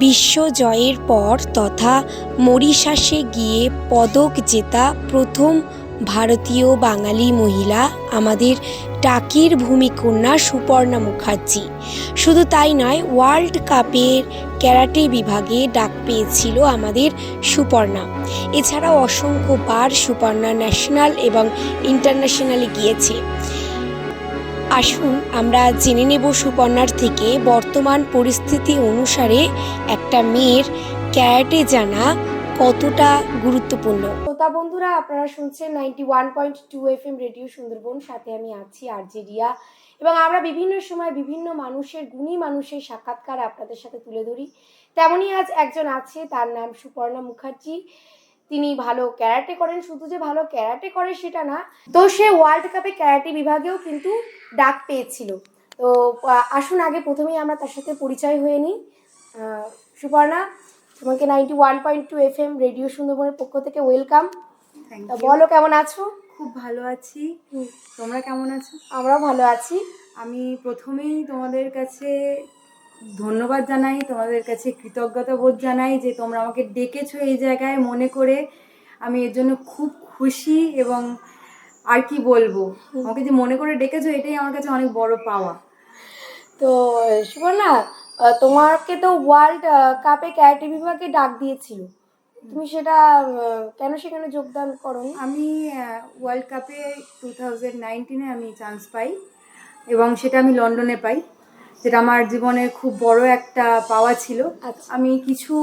বিশ্ব জয়ের পর তথা মরিশাসে গিয়ে পদক জেতা প্রথম ভারতীয় বাঙালি মহিলা আমাদের টাকির ভূমিকন্যা সুপর্ণা মুখার্জি। শুধু তাই নয়, ওয়ার্ল্ড কাপের ক্যারাটে বিভাগে ডাক পেয়েছিল আমাদের সুপর্ণা। এছাড়াও অসংখ্যবার সুপর্ণা ন্যাশনাল এবং ইন্টারন্যাশনালে গিয়েছে। আসুন, আমরা জেনে নেব সুপর্ণার থেকে বর্তমান পরিস্থিতি অনুসারে একটা মেয়ের ক্যারাটে জানা কতটা গুরুত্বপূর্ণ। শ্রোতা বন্ধুরা, আপনারা শুনছেন ninety one point two F M radio Sundarban. সাথে আমি আছি আর্জেরিয়া এবং আমরা বিভিন্ন সময় বিভিন্ন মানুষের, গুণী মানুষের সাক্ষাৎকার আপনাদের সাথে তুলে ধরি। তেমনই আজ একজন আছে, তার নাম সুপর্ণা মুখার্জি। তিনি ভালো ক্যারাটে করেন শুধু যে ভালো ক্যারাটে করে সেটা না তো সে ওয়ার্ল্ড কাপে ক্যারাটে বিভাগেও কিন্তু ডাক পেয়েছিল। তো আসুন আগে প্রথমেই আমরা তার সাথে পরিচয় হয়ে নিই। সুপর্ণা তোমাকে ninety one point two F M radio সুন্দরবনের পক্ষ থেকে ওয়েলকাম তা বলো কেমন আছো? খুব ভালো আছি। তোমরা কেমন আছো? আমরাও ভালো আছি। আমি প্রথমেই তোমাদের কাছে ধন্যবাদ জানাই তোমাদের কাছে কৃতজ্ঞতা বোধ জানাই যে তোমরা আমাকে ডেকেছো এই জায়গায় মনে করে। আমি এর জন্য খুব খুশি এবং আর কি বলব? আমাকে যে মনে করে ডেকেছো এটাই আমার কাছে অনেক বড় পাওয়া। তো সুপর্ণা আহ, তোমাকে তো ওয়ার্ল্ড কাপে ক্যারাটে বিভাগে ডাক দিয়েছিল। তুমি সেটা কেন সেখানে যোগদান করো আমি ওয়ার্ল্ড কাপে টু থাউজেন্ড নাইনটিনে আমি চান্স পাই এবং সেটা আমি লন্ডনে পাই। যেটা আমার জীবনে খুব বড় একটা পাওয়া ছিল। আচ্ছা। আমি কিছু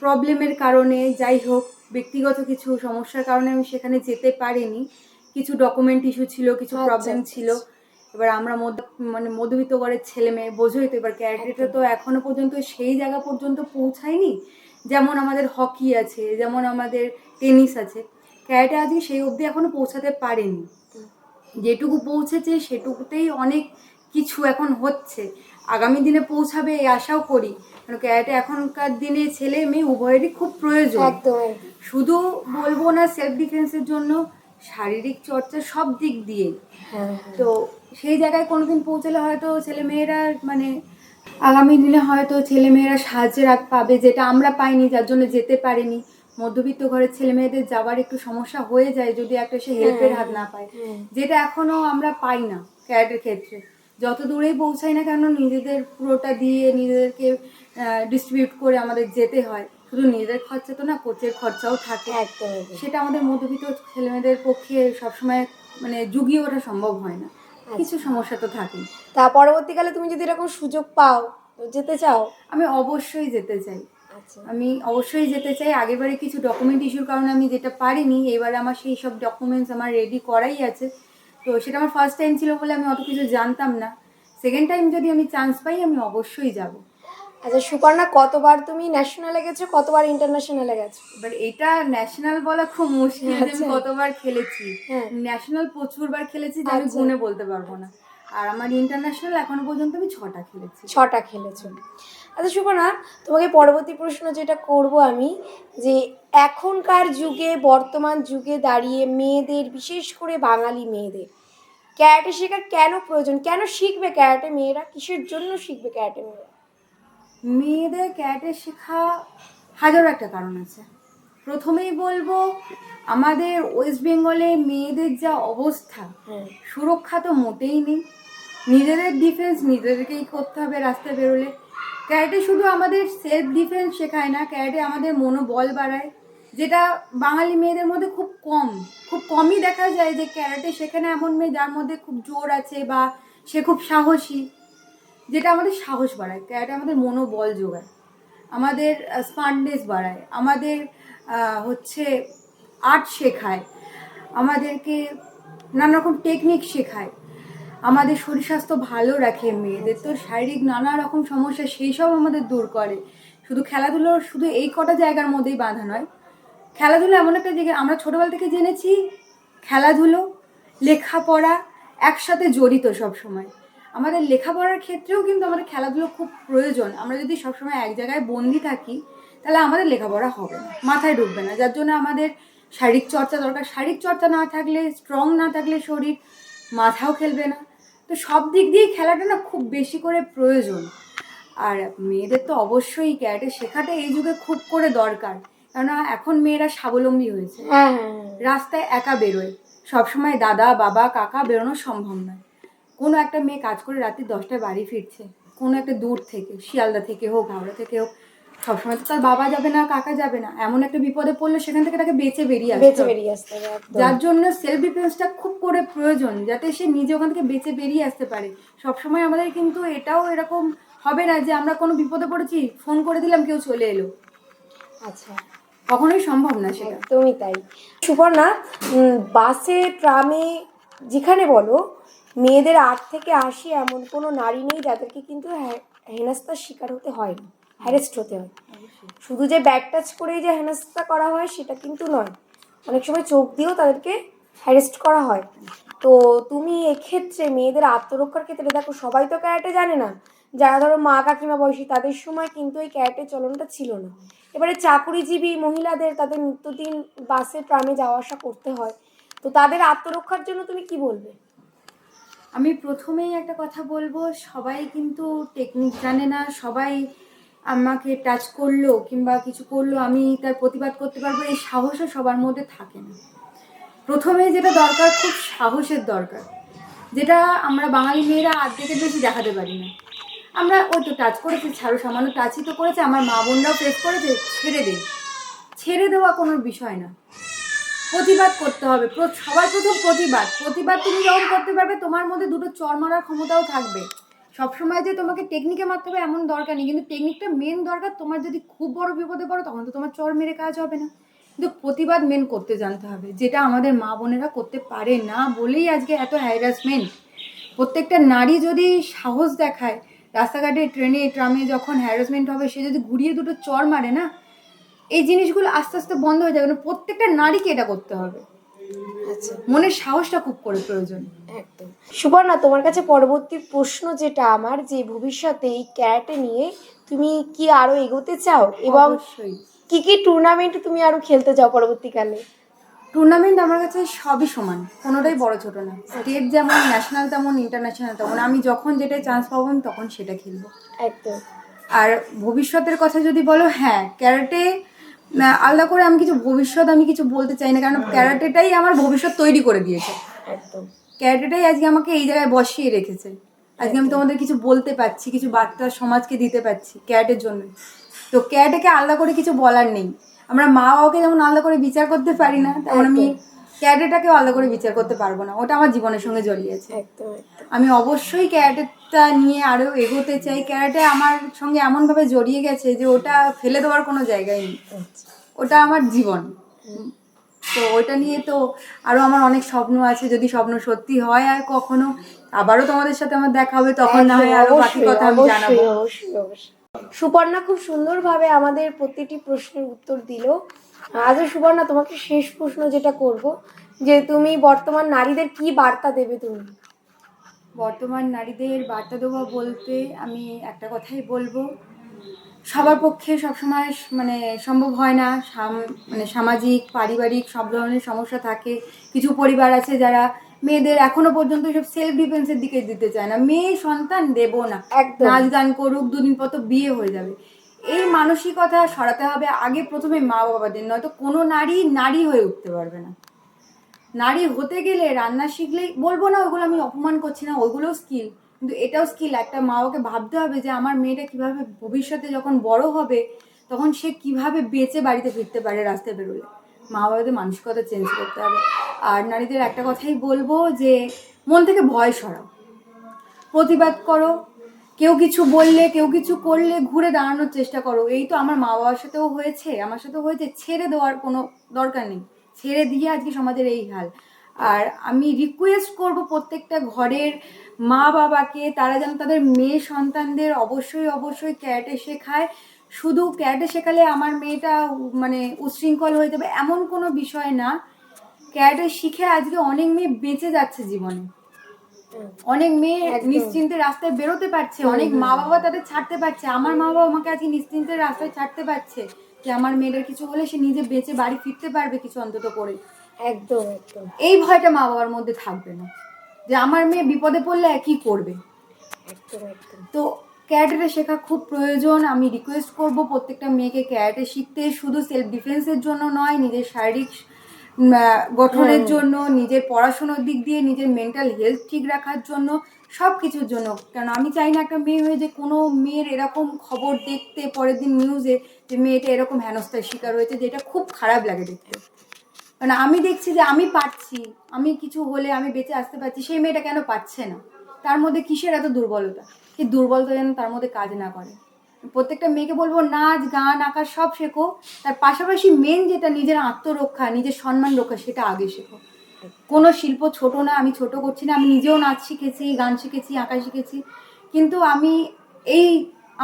প্রবলেমের কারণে যাই হোক ব্যক্তিগত কিছু সমস্যার কারণে আমি সেখানে যেতে পারিনি। কিছু ডকুমেন্ট ইস্যু ছিল কিছু আচ্ছা, প্রবলেম আচ্ছা, ছিল। এবার আমরা মানে মধ্যবিত্ত ঘরের ছেলে মেয়ে বোঝোই তো এবার ক্যারেক্টারটা তো এখনও পর্যন্ত সেই জায়গা পর্যন্ত পৌঁছায়নি। যেমন আমাদের হকি আছে যেমন আমাদের টেনিস আছে। ক্যারেটে আজকে সেই অবধি এখনও পৌঁছাতে পারেনি। যেটুকু পৌঁছেছে সেটুকুতেই অনেক কিছু এখন হচ্ছে। আগামী দিনে পৌঁছাবে এই আশাও করি। কারণ ক্যারেটে এখনকার দিনে ছেলে মেয়ে উভয়েরই খুব প্রয়োজন। শুধু বলব না সেলফ ডিফেন্সের জন্য শারীরিক চর্চা সব দিক দিয়ে। হ্যাঁ হ্যাঁ। তো সেই জায়গায় কোনোদিন পৌঁছালে হয়তো ছেলে মেয়েরা মানে আগামী দিনে হয়তো ছেলে মেয়েরা সাহায্যের হাত পাবে যেটা আমরা পাইনি যার জন্য যেতে পারিনি। মধ্যবিত্ত ঘরের ছেলে মেয়েদের যাওয়ার একটু সমস্যা হয়ে যায় যদি একটা সে হেল্পের হাত না পায়। যেটা এখনও আমরা পাই না ক্যারেটের ক্ষেত্রে। যত দূরেই পৌঁছাই না কেন নিজেদের পুরোটা দিয়ে নিজেদেরকে ডিস্ট্রিবিউট করে আমাদের যেতে হয়। শুধু নিজেদের খরচা তো না কোচের খরচাও থাকে। সেটা আমাদের মধ্যবিত্ত ছেলেমেয়েদের পক্ষে সবসময় মানে যুগিয়ে ওঠা সম্ভব হয় না। কিছু সমস্যা তো থাকে তা পরবর্তীকালে তুমি যদি এরকম সুযোগ পাও যেতে চাও? আমি অবশ্যই যেতে চাই। আচ্ছা। আমি অবশ্যই যেতে চাই। আগেবারে কিছু ডকুমেন্ট ইস্যুর কারণে আমি যেটা পারিনি। এবারে আমার সেই সব ডকুমেন্টস আমার রেডি করাই আছে। তো সেটা আমার ফার্স্ট টাইম ছিল বলে আমি অত কিছু জানতাম না সেকেন্ড টাইম যদি আমি চান্স পাই আমি অবশ্যই যাব আচ্ছা সুপর্ণা কতবার তুমি ন্যাশনালে গেছো কতবার ইন্টারন্যাশনালে গেছো এবার এটা ন্যাশনাল বলা খুব মুশকিল আমি আচ্ছা। কতবার খেলেছি। ন্যাশনাল প্রচুরবার খেলেছি যে আমি আচ্ছা। গুনে বলতে পারব না আর আমার ইন্টারন্যাশনাল এখনও পর্যন্ত আমি ছটা খেলেছি। ছটা খেলেছো। আচ্ছা সুপর্ণা তোমাকে পরবর্তী প্রশ্ন যেটা করব আমি যে এখনকার যুগে বর্তমান যুগে দাঁড়িয়ে মেয়েদের বিশেষ করে বাঙালি মেয়েদের ক্যারাটে শেখার কেন প্রয়োজন? কেন শিখবে ক্যারাটে মেয়েরা? কিসের জন্য শিখবে ক্যারাটে মেয়েরা? মেয়েদের ক্যারাটে শেখা হাজারো একটা কারণ আছে। প্রথমেই বলব আমাদের ওয়েস্ট বেঙ্গলে মেয়েদের যা অবস্থা হ্যাঁ। সুরক্ষা তো মোটেই নেই। নিজেদের ডিফেন্স নিজেদেরকেই করতে হবে রাস্তায় বেরোলে। ক্যারাটে শুধু আমাদের সেলফ ডিফেন্স শেখায় না ক্যারাটে আমাদের মনোবল বাড়ায়, যেটা বাঙালি মেয়েদের মধ্যে খুব কম। খুব কমই দেখা যায় যে ক্যারাটে সেখানে এমন মেয়ে যার মধ্যে খুব জোর আছে বা সে খুব সাহসী, যেটা আমাদের সাহস বাড়ায়। ক্যারাটে আমাদের মনোবল যোগায়, আমাদের স্মার্টনেস বাড়ায়, আমাদের হচ্ছে আর্ট শেখায়, আমাদেরকে নানা রকম টেকনিক শেখায়। আমাদের শরীর স্বাস্থ্য ভালো রাখে মেয়েদের, তো শারীরিক নানা রকম সমস্যা সেই সব আমাদের দূর করে। শুধু খেলাধুলোর শুধু এই কটা জায়গার মধ্যেই বাঁধা নয়। খেলাধুলো এমন একটা জায়গা, আমরা ছোটোবেলা থেকে জেনেছি, খেলাধুলো, লেখাপড়া একসাথে জড়িত সব সময় আমাদের লেখাপড়ার ক্ষেত্রেও কিন্তু আমাদের খেলাধুলো খুব প্রয়োজন। আমরা যদি সবসময় এক জায়গায় বন্দি থাকি, তাহলে আমাদের লেখাপড়া হবে না, মাথায় ঢুকবে না। যার জন্য আমাদের শারীরিক চর্চা দরকার। শারীরিক চর্চা না থাকলে স্ট্রং না থাকলে শরীর মাথাও খেলবে না। তো সব দিক দিয়েই খেলাটা না খুব বেশি করে প্রয়োজন। আর মেয়েদের তো অবশ্যই ক্যারেটে শেখাটা এই যুগে খুব করে দরকার। কেননা এখন মেয়েরা স্বাবলম্বী হয়েছে। হ্যাঁ হ্যাঁ হ্যাঁ। রাস্তায় একা বেরোয়। সবসময় দাদা বাবা কাকা বেরোনো সম্ভব নয়। কোনো একটা মেয়ে কাজ করে রাত্রি দশটায় বাড়ি ফিরছে। কোনো একটা দূর থেকে শিয়ালদা থেকে হোক হাওড়া থেকে হোক সবসময় তো তার বাবা যাবে না কাকা যাবে না। এমন একটা বিপদে পড়লে সেখান থেকে তাকে বেঁচে বেরিয়ে আসতে বেঁচে বেরিয়ে আসতে হবে যার জন্য সেলফ ডিফেন্সটা খুব করে প্রয়োজন যাতে সে নিজে ওখান থেকে বেঁচে বেরিয়ে আসতে পারে। সবসময় আমাদের কিন্তু এটাও এরকম হবে না যে আমরা কোনো বিপদে পড়েছি ফোন করে দিলাম কেউ চলে এলো। আচ্ছা। কখনোই সম্ভব না সেটা। একদমই তাই। সুপর্ণা বাসে ট্রামে যেখানে বলো মেয়েদের আট থেকে আশি এমন কোনো নারী নেই যাদেরকে কিন্তু হেনস্থার শিকার হতে হয় না। হ্যারেস্ট হতে হয়। শুধু যে ব্যাগ টাচ করেই যে হেনস্থা করা হয় সেটা কিন্তু নয়। অনেক সময় চোখ দিয়েও তাদেরকে হ্যারেস্ট করা হয়। তো তুমি এক্ষেত্রে মেয়েদের আত্মরক্ষার ক্ষেত্রে দেখো, সবাই তো ক্যারাটে জানে না। যারা ধরো মা কাকিমা বয়সী, তাদের সময় কিন্তু এই ক্যারাটে চলনটা ছিল না। এবারে চাকুরিজীবী মহিলাদের তাদের নিত্যদিন বাসে ট্রামে যাওয়া আসা করতে হয়। তো তাদের আত্মরক্ষার জন্য তুমি কি বলবে? আমি প্রথমেই একটা কথা বলব, সবাই কিন্তু টেকনিক জানে না, সবাই আমাকে টাচ করল কিংবা কিছু করল, আমি তার প্রতিবাদ করতে পারব, এই সাহসও সবার মধ্যে থাকে না। প্রথমে যেটা দরকার, খুব সাহসের দরকার। যেটা আমরা বাঙালি মেয়েরা আর্ধেকের বেশি দেখাতে পারি না। আমরা ওই তো টাচ করেছে ছাড়ো সামান্য টাচই তো করেছে, আমার মা বোনরাও ফেস করেছে, ছেড়ে দে ছেড়ে দেওয়া কোনো বিষয় না। প্রতিবাদ করতে হবে। সবার প্রথম প্রতিবাদ। প্রতিবাদ তুমি যখন করতে পারবে, তোমার মধ্যে দুটো চর মারার ক্ষমতাও থাকবে। সবসময় যে তোমাকে টেকনিকে মারতে হবে এমন দরকার নেই। কিন্তু টেকনিকটা মেন দরকার, তোমার যদি খুব বড় বিপদে পড়ো তখন তো তোমার চর মেরে কাজ হবে না। কিন্তু প্রতিবাদ মেন করতে জানতে হবে, যেটা আমাদের মা বোনেরা করতে পারে না বলেই আজকে এত হ্যারাসমেন্ট প্রত্যেকটা নারী যদি সাহস দেখায়, রাস্তাঘাটে, ট্রেনে, ট্রামে যখন হ্যারাসমেন্ট হবে, সে যদি ঘুরিয়ে দুটো চর মারে না, এই জিনিসগুলো আস্তে আস্তে বন্ধ হয়ে যাবে। না প্রত্যেকটা নারীকে এটা করতে হবে। মনের সাহসটা খুব করে প্রয়োজন। একদম। সুবর্ণা তোমার কাছে পরবর্তী প্রশ্ন যেটা আমার যে ভবিষ্যতে এই ক্যারাটে নিয়ে তুমি কি আরও এগোতে চাও? এবং কি কি টুর্নামেন্ট তুমি আরও খেলতে চাও পরবর্তীকালে? টুর্নামেন্ট আমার কাছে সবই সমান কোনোটাই বড় ছোট না। স্টেট যেমন ন্যাশনাল তেমন ইন্টারন্যাশনাল তেমন আমি যখন যেটাই চান্স পাবো আমি তখন সেটা খেলব। একদম। আর ভবিষ্যতের কথা যদি বলো হ্যাঁ ক্যারাটে আলাদা করে আমি কিছু ভবিষ্যৎ আমি কিছু বলতে চাই না কারণ ক্যারাটেটাই আমার ভবিষ্যৎ তৈরি করে দিয়েছে। একদম। ক্যারাটেটাই আজকে আমাকে এই জায়গায় বসিয়ে রেখেছে। আজকে আমি তোমাদের কিছু বলতে পারছি কিছু বার্তা সমাজকে দিতে পারছি ক্যারাটের জন্য। তো ক্যারাটেকে আলাদা করে কিছু বলার নেই। আমরা মা বাবাকে যেমন আলাদা করে বিচার করতে পারি না তেমন আমি ক্যারাটেটাকেও আলাদা করে বিচার করতে পারব না। ওটা আমার জীবনের সঙ্গে জড়িয়ে আছে। একদম আমি অবশ্যই ক্যারাটেটা নিয়ে আরও এগোতে চাই। ক্যারাটে আমার সঙ্গে এমনভাবে জড়িয়ে গেছে যে ওটা ফেলে দেওয়ার কোনো জায়গায় নেই। ওটা আমার জীবন। তো ওইটা নিয়ে তো আরও আমার অনেক স্বপ্ন আছে। যদি স্বপ্ন সত্যি হয় আর কখনো আবারও তোমাদের সাথে আমার দেখা হবে তখন না হয় আরও বাকি কথা আমি জানাব। সুপর্ণা খুব সুন্দরভাবে আমাদের প্রতিটি প্রশ্নের উত্তর দিল। আজও সুপর্ণা তোমাকে শেষ প্রশ্ন যেটা করব যে তুমি বর্তমান নারীদের কি বার্তা দেবে তুমি? বর্তমান নারীদের বার্তা দেওয়া বলতে আমি একটা কথাই বলব। সবার পক্ষে সবসময় মানে সম্ভব হয় না মানে সামাজিক পারিবারিক সব ধরনের সমস্যা থাকে। কিছু পরিবার আছে যারা মেয়েদের এখনও পর্যন্ত সব সেলফ ডিফেন্সের দিকে দিতে চায় না। মেয়ে সন্তান দেবো না। নাচ গান করুক দুদিন পর তো বিয়ে হয়ে যাবে। এই মানসিকতা সরাতে হবে আগে প্রথমে মা বাবাদের নয়তো কোনো নারী নারী হয়ে উঠতে পারবে না। নারী হতে গেলে রান্না শিখলেই, বলব না ওইগুলো আমি অপমান করছি না ওইগুলোও স্কিল কিন্তু এটাও স্কিল একটা মা বাবাকে ভাবতে হবে যে আমার মেয়েটা কীভাবে ভবিষ্যতে যখন বড় হবে, তখন সে কীভাবে বেঁচে বাড়িতে ফিরতে পারে রাস্তায় বেরোলে। মা বাবাদের মানসিকতা চেঞ্জ করতে হবে। আর নারীদের একটা কথাই বলব যে, মন থেকে ভয় সরাও। প্রতিবাদ করো, কেউ কিছু বললে, কেউ কিছু করলে ঘুরে দাঁড়ানোর চেষ্টা করো। এই তো আমার মা বাবার সাথেও হয়েছে, আমার সাথেও হয়েছে, ছেড়ে দেওয়ার কোনো দরকার নেই। ছেড়ে দিয়ে আজকে সমাজের এই হাল। আর আমি রিকোয়েস্ট করব প্রত্যেকটা ঘরের মা বাবাকে তারা যেন তাদের মেয়ে সন্তানদের অবশ্যই অবশ্যই ক্যারাটে শেখায়। শুধু ক্যারাটে শেখালে আমার মেয়েটা মানে উচ্ছৃঙ্খল হয়ে যাবে এমন কোনো বিষয় না। ক্যারাটে শিখে আজকে অনেক মেয়ে বেঁচে যাচ্ছে জীবনে। অনেক মেয়ে। নিশ্চিন্তে রাস্তায় বেরোতে পারছে অনেক মা বাবা তাদের ছাড়তে পারছে। আমার মা বাবা আমাকে আজকে নিশ্চিন্তে রাস্তায় ছাড়তে পারছে। যে আমার মেয়েদের কিছু হলে সে নিজে বেঁচে বাড়ি ফিরতে পারবে কিছু অন্তত করে। একদম একদম। এই ভয়টা মা বাবার মধ্যে থাকবে না। যে আমার মেয়ে বিপদে পড়লে একই করবে? তো ক্যারাটেটা শেখা খুব প্রয়োজন। আমি রিকোয়েস্ট করব প্রত্যেকটা মেয়েকে ক্যারেটে শিখতে। শুধু সেলফ ডিফেন্সের জন্য নয় নিজের শারীরিক গঠনের জন্য নিজের পড়াশোনার দিক দিয়ে নিজের মেন্টাল হেলথ ঠিক রাখার জন্য সব কিছুর জন্য। কারণ আমি চাই না একটা মেয়ে হয়ে যে কোনো মেয়ের এরকম খবর দেখতে পরের দিন নিউজে যে মেয়েটা এরকম হেনস্থার শিকার হয়েছে যেটা খুব খারাপ লাগে দেখতে। কারণ আমি দেখছি যে আমি পারছি আমি কিছু হলে আমি বেঁচে আসতে পারছি সেই মেয়েটা কেন পারছে না? তার মধ্যে কিসের এত দুর্বলতা? সেই দুর্বলতা যেন তার মধ্যে কাজ না করে। প্রত্যেকটা মেয়েকে বলব নাচ গান আঁকা সব শেখো। তার পাশাপাশি মেন যেটা নিজের আত্মরক্ষা নিজের সম্মান রক্ষা সেটা আগে শেখো। কোনো শিল্প ছোট না আমি ছোট করছি না আমি নিজেও নাচ শিখেছি গান শিখেছি আঁকা শিখেছি। কিন্তু আমি এই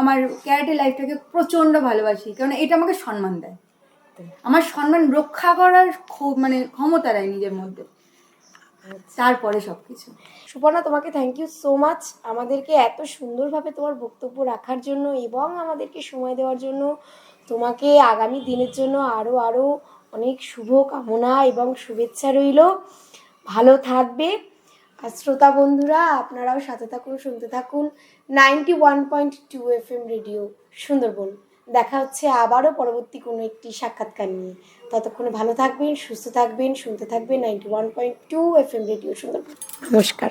আমার ক্যারেটে লাইফটাকে প্রচণ্ড ভালোবাসি কারণ এটা আমাকে সম্মান দেয়। আমার সম্মান রক্ষা করার খুব মানে ক্ষমতা দেয় নিজের মধ্যে। তারপরে সব কিছু সুপর্ণা, তোমাকে থ্যাংক ইউ সো মাচ আমাদেরকে এত সুন্দরভাবে তোমার বক্তব্য রাখার জন্য এবং আমাদেরকে সময় দেওয়ার জন্য, তোমাকে আগামী দিনের জন্য আরও আরও অনেক শুভ কামনা এবং শুভেচ্ছা রইল। ভালো থাকবে। আর শ্রোতা বন্ধুরা, আপনারাও সাথে থাকুন, শুনতে থাকুন। Ninety one point two F M radio Sundarban. দেখা হচ্ছে আবারও পরবর্তী কোনো একটি সাক্ষাৎকার নিয়ে। ততক্ষণে ভালো থাকবেন, সুস্থ থাকবেন, শুনতে থাকবেন ninety one point two F M radio সুন্দর নমস্কার।